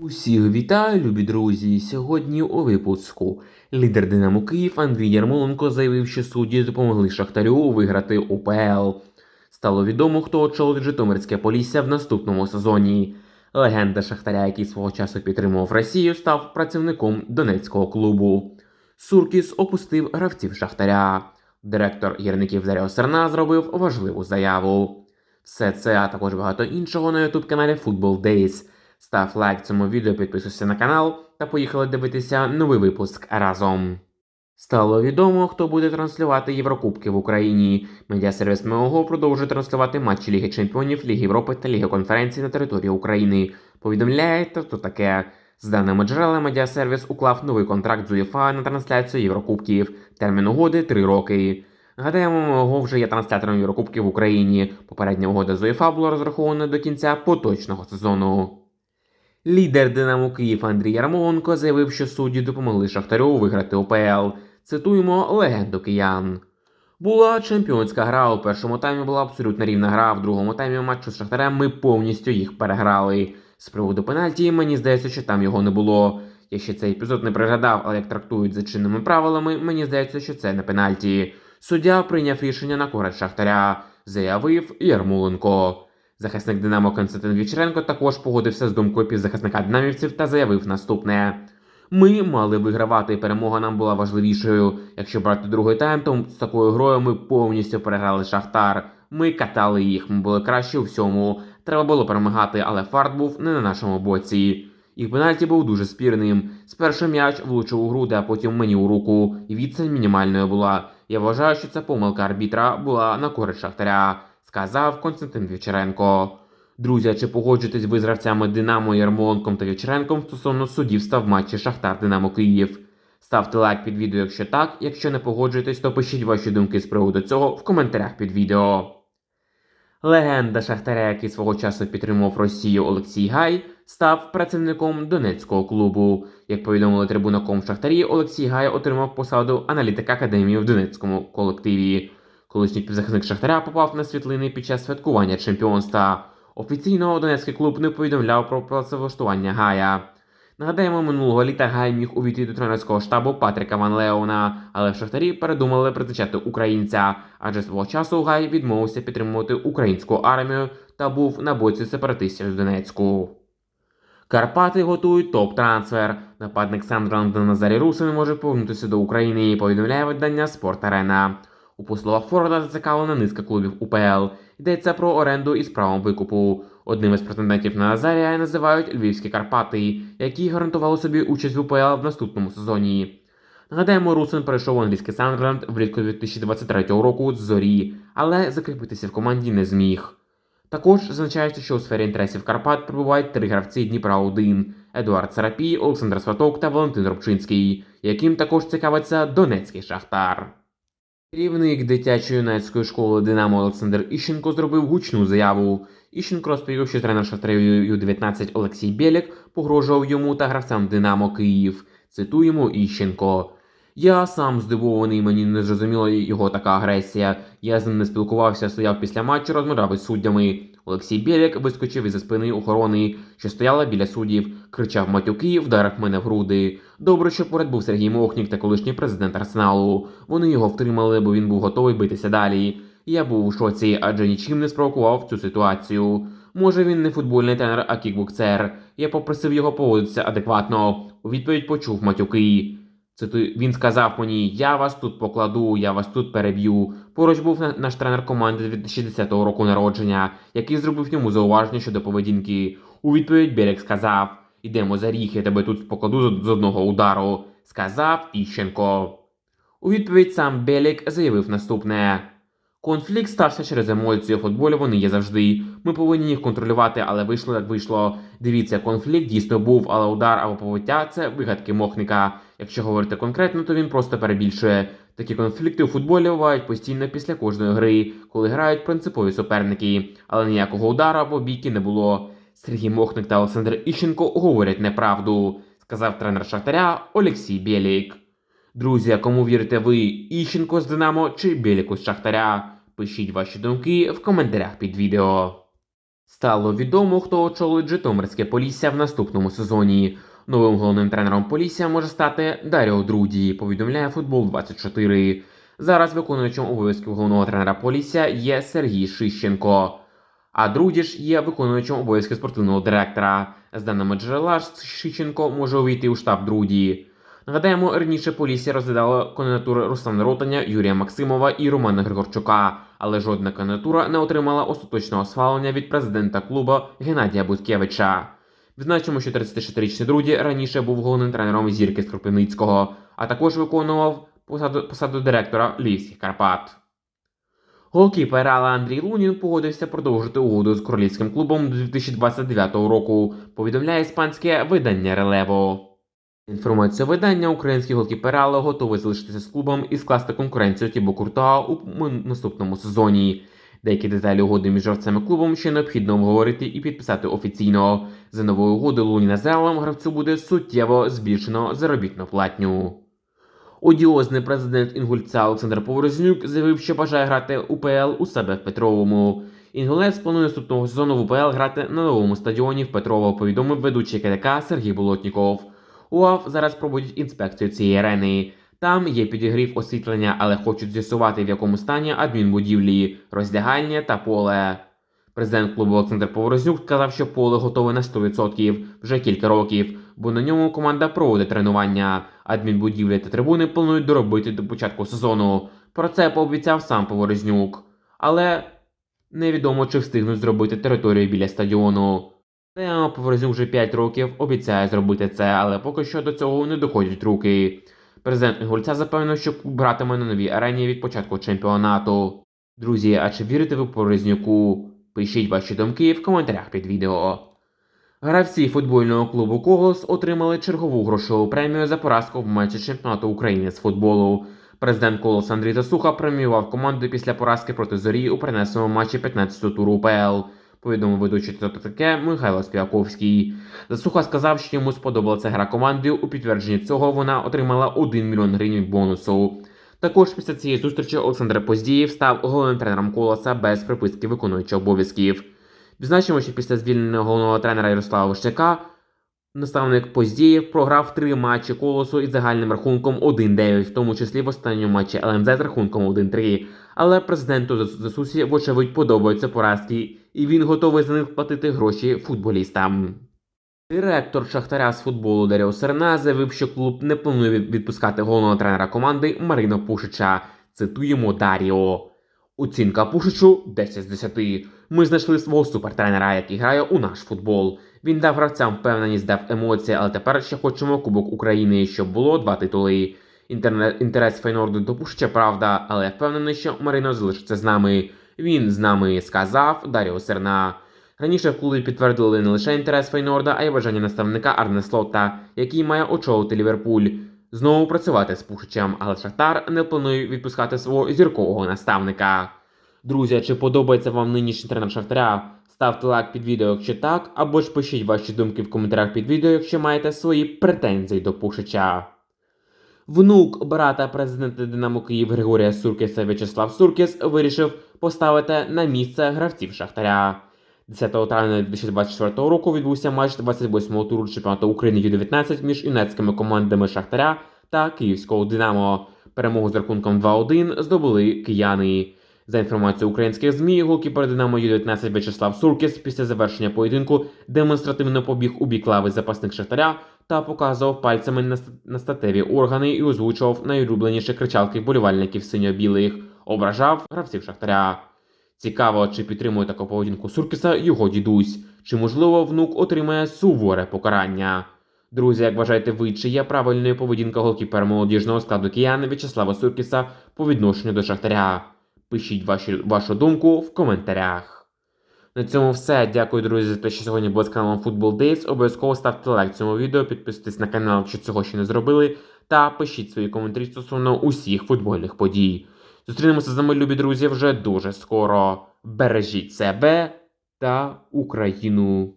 Усіх вітаю, любі друзі! Сьогодні у випуску лідер Динамо Київ Андрій Ярмоленко заявив, що судді допомогли Шахтарю виграти УПЛ. Стало відомо, хто очолить Житомирське Полісся в наступному сезоні. Легенда Шахтаря, який свого часу підтримував Росію, став працівником Донецького клубу. Суркіс опустив гравців Шахтаря. Директор гірників Даріо Серна зробив важливу заяву. Все це, а також багато іншого на ютуб каналі Football Days. Став лайк цьому відео, підписуйся на канал та поїхали дивитися новий випуск разом. Стало відомо, хто буде транслювати Єврокубки в Україні. Медіасервіс МЕОГО продовжує транслювати матчі Ліги Чемпіонів, Ліги Європи та Ліги конференцій на території України. Повідомляє, то таке. З даними джерела, медіасервіс уклав новий контракт з УЄФА на трансляцію Єврокубків. Термін угоди 3 роки. Нагадаємо, МЕОГО вже є транслятором Єврокубків в Україні. Попередня угода з УЄФА була розрахована до кінця поточного сезону. Лідер Динамо Київ Андрій Ярмоленко заявив, що судді допомогли Шахтарю виграти УПЛ. Цитуємо легенду киян. Була чемпіонська гра. У першому таймі була абсолютно рівна гра. В другому таймі матчу з Шахтарем ми повністю їх переграли. З приводу пенальті, мені здається, що там його не було. Я ще цей епізод не приглядав, але як трактують за чинними правилами, мені здається, що це не пенальті. Суддя прийняв рішення на користь Шахтаря, заявив Ярмоленко. Захисник Динамо Константин Вічеренко також погодився з думкою півзахисника динамівців та заявив наступне: Ми мали вигравати, перемога нам була важливішою. Якщо брати другий тайм, то з такою грою ми повністю переграли Шахтар. Ми катали їх, ми були кращі у всьому. Треба було перемагати, але фарт був не на нашому боці. Їх пенальті був дуже спірним. Спершу м'яч влучив у груди, а потім мені у руку, і відстань мінімальною була. Я вважаю, що ця помилка арбітра була на користь Шахтаря сказав Константин Вівчаренко. Друзі, чи погоджуєтесь ви з гравцями Динамо Ярмоленком та Вівчаренком стосовно суддівства в матчі Шахтар Динамо Київ? Ставте лайк під відео, якщо так. Якщо не погоджуєтесь, то пишіть ваші думки з приводу цього в коментарях під відео. Легенда Шахтаря, який свого часу підтримував Росію Олексій Гай, став працівником Донецького клубу. Як повідомили трибунаком в Шахтарі, Олексій Гай отримав посаду аналітика академії в Донецькому колективі. Колишній півзахисник Шахтаря попав на світлини під час святкування чемпіонства. Офіційно Донецький клуб не повідомляв про працевлаштування Гая. Нагадаємо, минулого літа Гай міг увійти до тренерського штабу Патріка Ван Леона, але в Шахтарі передумали призначати українця, адже свого часу Гай відмовився підтримувати українську армію та був на боці сепаратистів з Донецьку. Карпати готують топ-трансфер. Нападник Сандрант Назарій Русин може повернутися до України. Повідомляє видання Спорт Арена. У послугах Форда зацікавлена низка клубів УПЛ. Йдеться про оренду із правом викупу. Одним із претендентів на Назарія називають Львівські Карпати, які гарантували собі участь в УПЛ в наступному сезоні. Нагадаємо, Русин перейшов англійський Сандерленд влітку 2023 року з зорі, але закріпитися в команді не зміг. Також зазначається, що у сфері інтересів Карпат перебувають три гравці Дніпра 1 Едуард Сарапій, Олександр Сваток та Валентин Рубчинський, яким також цікавиться Донецький Шахтар. Керівник дитячо-юнацької школи Динамо Олександр Іщенко зробив гучну заяву. Іщенко розповів, що тренер Шахтарів Ю-19 Олексій Бєлік погрожував йому та гравцям Динамо Київ. Цитуємо Іщенко. Я сам здивований, мені не зрозуміла його така агресія. Я з ним не спілкувався, стояв після матчу, розмовляв із суддями. Олексій Бєлік вискочив із за спини охорони, що стояла біля суддів, кричав матюки, вдарив мене в груди. Добре, що поряд був Сергій Мохнік та колишній президент Арсеналу. Вони його втримали, бо він був готовий битися далі. Я був у шоці, адже нічим не спровокував цю ситуацію. Може, він не футбольний тренер, а кікбоксер. Я попросив його поводитися адекватно. У відповідь почув матюки. Цитую, він сказав мені: Я вас тут покладу, я вас тут переб'ю. Поруч був наш тренер команди 2010 року народження, який зробив йому зауваження щодо поведінки. У відповідь Берег сказав: Ідемо за ріг, я тебе тут покладу з- одного удару. Сказав Іщенко. У відповідь сам Белік заявив наступне: Конфлікт стався через емоції футболі. Вони є завжди. Ми повинні їх контролювати, але вийшло як вийшло. Дивіться, конфлікт дійсно був, але удар або побиття це вигадки мохника. Якщо говорити конкретно, то він просто перебільшує. Такі конфлікти у футболі бувають постійно після кожної гри, коли грають принципові суперники, але ніякого удару або бійки не було. Сергій Мохник та Олександр Іщенко говорять неправду, сказав тренер Шахтаря Олексій Бєлік. Друзі, кому вірите ви Іщенко з Динамо чи Бєліку з Шахтаря? Пишіть ваші думки в коментарях під відео. Стало відомо, хто очолить Житомирське Полісся в наступному сезоні. Новим головним тренером Полісся може стати Даріо Друді, повідомляє футбол 24. Зараз виконуючим обов'язків головного тренера Полісся є Сергій Шищенко. А Друді ж є виконуючим обов'язки спортивного директора. З даними джерела, Шищенко може увійти у штаб Друді. Нагадаємо, раніше Полісся розглядало кандидатури Руслана Ротаня, Юрія Максимова і Романа Григорчука, але жодна кандидатура не отримала остаточного схвалення від президента клубу Геннадія Буткевича. Відзначимо, що 36-річний Друді раніше був головним тренером зірки з а також виконував посаду, посаду директора Львівських Карпат. Голкіпер Реала Андрій Лунін погодився продовжити угоду з королівським клубом до 2029 року, повідомляє іспанське видання Релево. Інформація видання український голкіпер Реала готовий залишитися з клубом і скласти конкуренцію Тібо Куртуа у наступному сезоні. Деякі деталі угоди між гравцями клубом ще необхідно обговорити і підписати офіційно. За новою угодою Луніна з Реалом гравцю буде суттєво збільшено заробітну платню. Одіозний президент Інгульця Олександр Поворознюк заявив, що бажає грати УПЛ у себе в Петровому. Інгулець планує наступного сезону в УПЛ грати на новому стадіоні в Петрово, повідомив ведучий КДК Сергій Болотніков. УАФ зараз проводять інспекцію цієї арени. Там є підігрів освітлення, але хочуть з'ясувати, в якому стані адмінбудівлі, роздягальня та поле. Президент клубу Олександр Поворознюк сказав, що поле готове на 100% вже кілька років, бо на ньому команда проводить тренування. Адмінбудівлі та трибуни планують доробити до початку сезону. Про це пообіцяв сам Поворознюк. Але невідомо, чи встигнуть зробити територію біля стадіону. Тео Поворознюк вже 5 років обіцяє зробити це, але поки що до цього не доходять руки. Президент Інгульця запевнив, що клуб гратиме на новій арені від початку чемпіонату. Друзі, а чи вірите ви Поворознюку? Пишіть ваші думки в коментарях під відео. Гравці футбольного клубу Колос отримали чергову грошову премію за поразку в матчі чемпіонату України з футболу. Президент Колос Андрій Засуха преміював команду після поразки проти зорі у перенесеному матчі 15-го туру УПЛ. Повідомив ведучий ТТК Михайло Співаковський. Засуха сказав, що йому сподобалася гра команди. У підтвердженні цього вона отримала 1 мільйон гривень бонусу. Також після цієї зустрічі Олександр Поздієв став головним тренером колоса без приписки виконуючого обов'язків. Відзначимо, що після звільнення головного тренера Ярослава Вищака наставник Поздієв програв три матчі колосу із загальним рахунком 1-9, в тому числі в останньому матчі ЛНЗ з рахунком 1-3. Але президенту Засусі, вочевидь, подобаються поразки, і він готовий за них платити гроші футболістам. Директор Шахтаря з футболу Даріо Серна заявив, що клуб не планує відпускати головного тренера команди Марина Пушича. Цитуємо Даріо. Оцінка Пушичу 10 з 10. Ми знайшли свого супертренера, який грає у наш футбол. Він дав гравцям впевненість, дав емоції, але тепер ще хочемо Кубок України, щоб було два титули. Інтерне... Інтерес Фейнорду до Пушича правда, але я впевнений, що Марино залишиться з нами. Він з нами сказав Даріо Серна. Раніше в клубі підтвердили не лише інтерес Фейнорда, а й бажання наставника Арне Слота, який має очолити Ліверпуль. Знову працювати з Пушичем, але Шахтар не планує відпускати свого зіркового наставника. Друзі, чи подобається вам нинішній тренер Шахтаря? Ставте лайк під відео, якщо так, або ж пишіть ваші думки в коментарях під відео, якщо маєте свої претензії до Пушича. Внук брата президента Динамо Київ Григорія Суркіса В'ячеслав Суркіс вирішив поставити на місце гравців Шахтаря. 10 травня 2024 року відбувся матч 28-го туру чемпіонату України Ю-19 між юнацькими командами Шахтаря та Київського Динамо. Перемогу з рахунком 2-1 здобули кияни. За інформацією українських ЗМІ, голкіпер Динамо Ю-19 В'ячеслав Суркіс після завершення поєдинку демонстративно побіг у бік лави запасник Шахтаря та показував пальцями на ст- на статеві органи і озвучував найулюбленіші кричалки вболівальників синьо-білих, ображав гравців Шахтаря. Цікаво, чи підтримує таку поведінку Суркіса його дідусь, чи можливо внук отримає суворе покарання. Друзі, як вважаєте ви, чи є правильною поведінка голкіпера молодіжного складу киян В'ячеслава Суркіса по відношенню до Шахтаря? Пишіть ваші, вашу думку в коментарях. На цьому все. Дякую, друзі, за те, що сьогодні були з каналом Football Days. Обов'язково ставте лайк цьому відео, підписуйтесь на канал, якщо цього ще не зробили, та пишіть свої коментарі стосовно усіх футбольних подій. Зустрінемося з вами, любі друзі, вже дуже скоро. Бережіть себе та Україну.